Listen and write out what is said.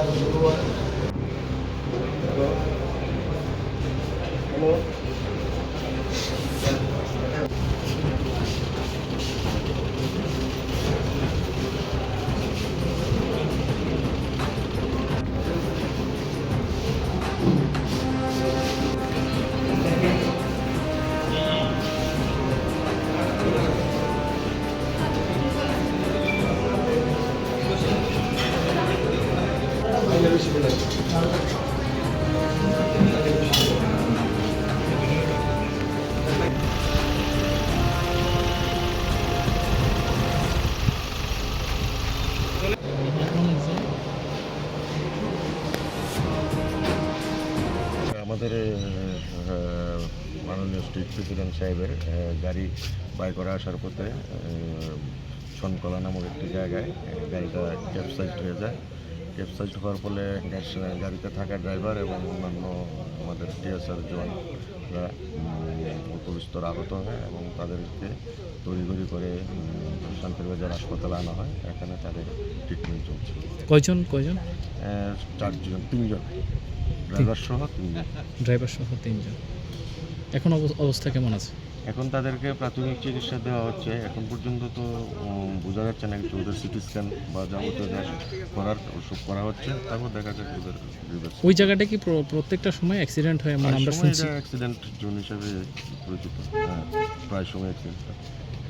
Obrigado, Lua. Alô? Alô? আমাদের মাননীয় state president সাহেবের গাড়ি বাই করে আসার পথে আহ, ছনকলা নামক একটি জায়গায় গাড়িটা ক্যাপসাইজ হয়ে যায়। ক্যাপসাইজ হওয়ার ফলে গাড়িতে থাকা ড্রাইভার এবং অন্যান্য আমাদের টিএসআর জওয়ানরা উম, আহত হয় এবং তাদেরকে তড়িঘড়ি করে শান্তিরবাজার হাসপাতালে আনা হয়। এখানে তাদের ট্রিটমেন্ট চলছে। কয়জন কয়জন? চারজন তিনজন। ড্রাইভার সহ তিনজন। ড্রাইভার সহ তিনজন। এখন অব- অবস্থা কেমন আছে? এখন তাদেরকে প্রাথমিক চিকিৎসা দেওয়া হচ্ছে। এখন পর্যন্ত তো বোঝা যাচ্ছে না কিছু ওদের সিটি স্ক্যান বা যাবতীয় করার ওসব করা হচ্ছে তারপর দেখা যাচ্ছে ওদের ওই জায়গাটা কি প্রত্যেকটা সময় অ্যাক্সিডেন্ট হয় আমরা শুনছি? অ্যাক্সিডেন্ট জোন হিসাবে পরিচিত। হ্যাঁ প্রায় সময় অ্যাক্সিডেন্ট